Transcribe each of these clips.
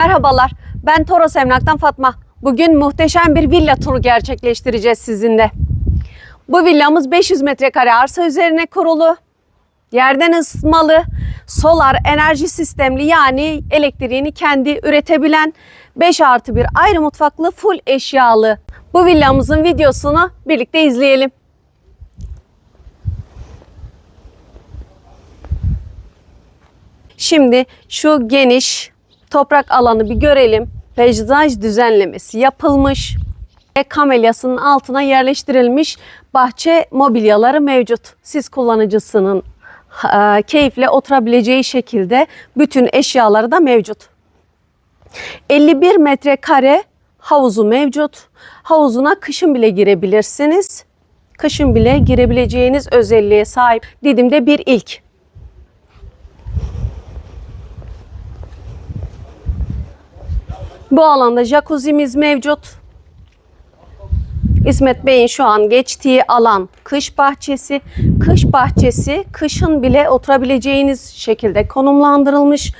Merhabalar, ben Toros Emlak'tan Fatma. Bugün muhteşem bir villa turu gerçekleştireceğiz sizinle. Bu villamız 500 metrekare arsa üzerine kurulu. Yerden ısıtmalı, solar enerji sistemli yani elektriğini kendi üretebilen 5 artı bir ayrı mutfaklı full eşyalı. Bu villamızın videosunu birlikte izleyelim. Şimdi şu geniş toprak alanı bir görelim. Peyzaj düzenlemesi yapılmış. Ve kamelyasının altına yerleştirilmiş bahçe mobilyaları mevcut. Siz kullanıcısının e, keyifle oturabileceği şekilde bütün eşyaları da mevcut. 51 metrekare havuzu mevcut. Havuzuna kışın bile girebilirsiniz. Kışın bile girebileceğiniz özelliğe sahip Didim'de bir ilk. Bu alanda jacuzzi'miz mevcut. İsmet Bey'in şu an geçtiği alan kış bahçesi. Kış bahçesi kışın bile oturabileceğiniz şekilde konumlandırılmış.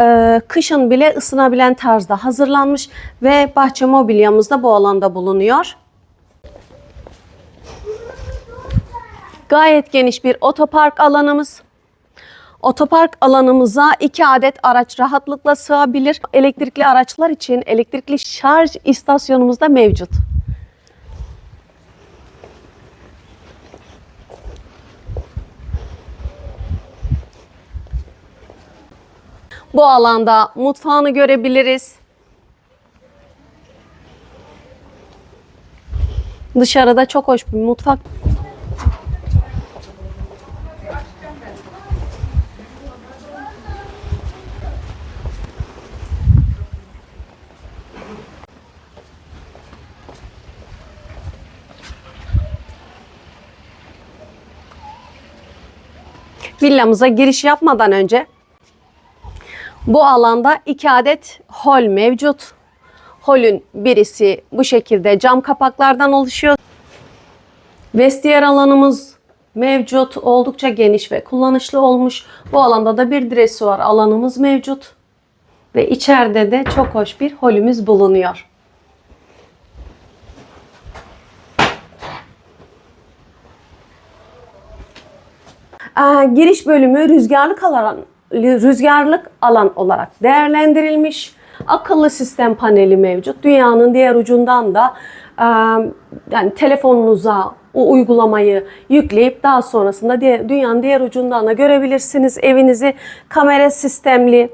Ee, kışın bile ısınabilen tarzda hazırlanmış ve bahçe mobilyamız da bu alanda bulunuyor. Gayet geniş bir otopark alanımız. Otopark alanımıza iki adet araç rahatlıkla sığabilir. Elektrikli araçlar için elektrikli şarj istasyonumuz da mevcut. Bu alanda mutfağını görebiliriz. Dışarıda çok hoş bir mutfak. Villamıza giriş yapmadan önce bu alanda iki adet hol mevcut. Holün birisi bu şekilde cam kapaklardan oluşuyor. Vestiyer alanımız mevcut. Oldukça geniş ve kullanışlı olmuş. Bu alanda da bir dresuar alanımız mevcut. Ve içeride de çok hoş bir holümüz bulunuyor. Giriş bölümü rüzgarlık alan rüzgarlık alan olarak değerlendirilmiş. Akıllı sistem paneli mevcut. Dünyanın diğer ucundan da e, yani telefonunuza o uygulamayı yükleyip daha sonrasında dünyanın diğer ucundan da görebilirsiniz. Evinizi kamera sistemli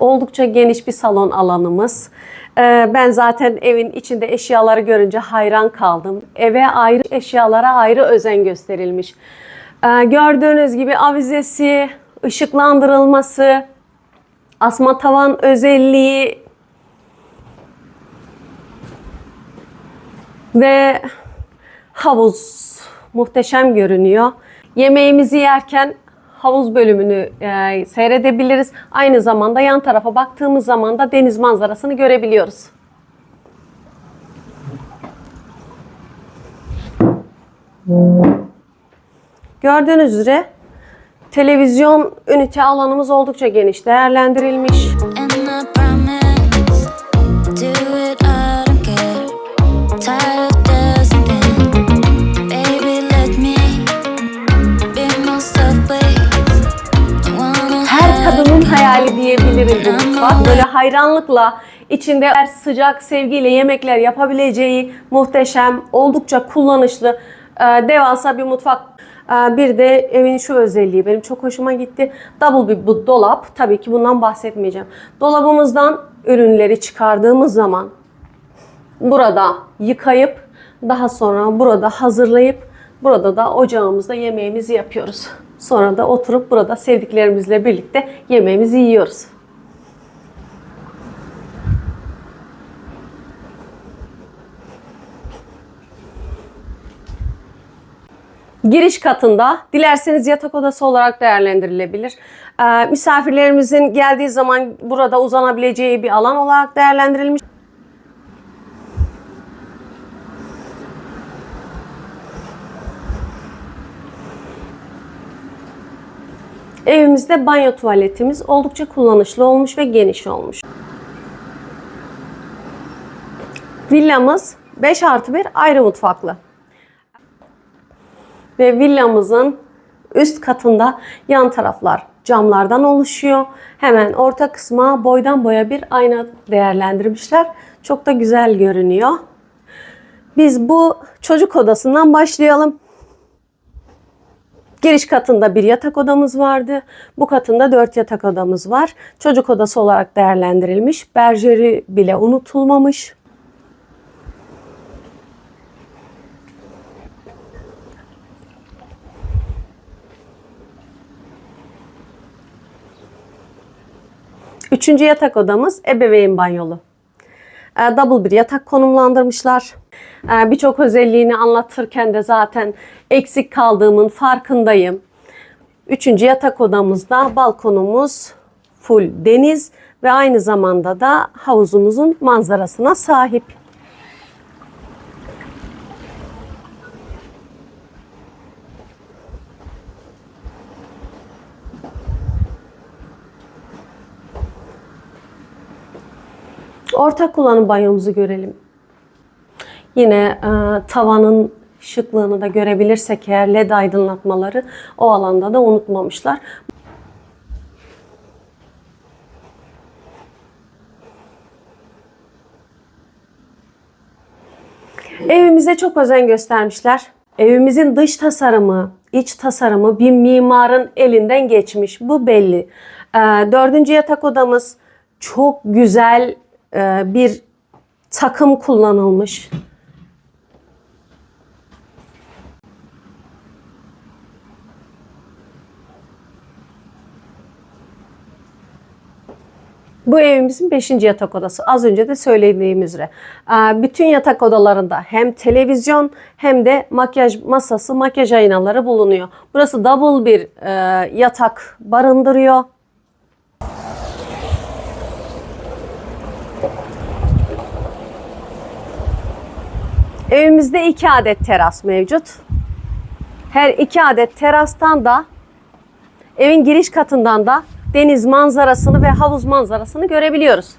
oldukça geniş bir salon alanımız. Ee, Ben zaten evin içinde eşyaları görünce hayran kaldım. Eve ayrı eşyalara ayrı özen gösterilmiş. Ee, Gördüğünüz gibi avizesi, ışıklandırılması, asma tavan özelliği ve havuz muhteşem görünüyor. Yemeğimizi yerken havuz bölümünü e, seyredebiliriz. Aynı zamanda yan tarafa baktığımız zaman da deniz manzarasını görebiliyoruz. Gördüğünüz üzere televizyon ünite alanımız oldukça geniş değerlendirilmiş. Mutfak. Böyle hayranlıkla içinde sıcak sevgiyle yemekler yapabileceği muhteşem, oldukça kullanışlı, e, devasa bir mutfak. E, Bir de evin şu özelliği benim çok hoşuma gitti. Double bir bu dolap. Tabii ki bundan bahsetmeyeceğim. Dolabımızdan ürünleri çıkardığımız zaman burada yıkayıp daha sonra burada hazırlayıp burada da ocağımızda yemeğimizi yapıyoruz. Sonra da oturup burada sevdiklerimizle birlikte yemeğimizi yiyoruz. Giriş katında dilerseniz yatak odası olarak değerlendirilebilir. Ee, misafirlerimizin geldiği zaman burada uzanabileceği bir alan olarak değerlendirilmiş. Evimizde banyo tuvaletimiz oldukça kullanışlı olmuş ve geniş olmuş. Villamız 5 artı 1 ayrı mutfaklı. Ve villamızın üst katında yan taraflar camlardan oluşuyor. Hemen orta kısma boydan boya bir ayna değerlendirmişler. Çok da güzel görünüyor. Biz bu çocuk odasından başlayalım. Giriş katında bir yatak odamız vardı. Bu katında dört yatak odamız var. Çocuk odası olarak değerlendirilmiş. Berjeri bile unutulmamış. Üçüncü yatak odamız ebeveyn banyolu. E, Double bir yatak konumlandırmışlar. E, Birçok özelliğini anlatırken de zaten eksik kaldığımın farkındayım. Üçüncü yatak odamızda balkonumuz full deniz ve aynı zamanda da havuzumuzun manzarasına sahip. Ortak kullanım banyomuzu görelim. Yine e, tavanın şıklığını da görebilirsek eğer led aydınlatmaları o alanda da unutmamışlar. Evimize çok özen göstermişler. Evimizin dış tasarımı, iç tasarımı bir mimarın elinden geçmiş. Bu belli. Ee, dördüncü yatak odamız çok güzel e, bir takım kullanılmış. Bu evimizin 5. yatak odası. Az önce de söylediğim üzere. Ee, Bütün yatak odalarında hem televizyon hem de makyaj masası, makyaj aynaları bulunuyor. Burası double bir e, yatak barındırıyor. Evimizde iki adet teras mevcut. Her iki adet terastan da evin giriş katından da deniz manzarasını ve havuz manzarasını görebiliyoruz.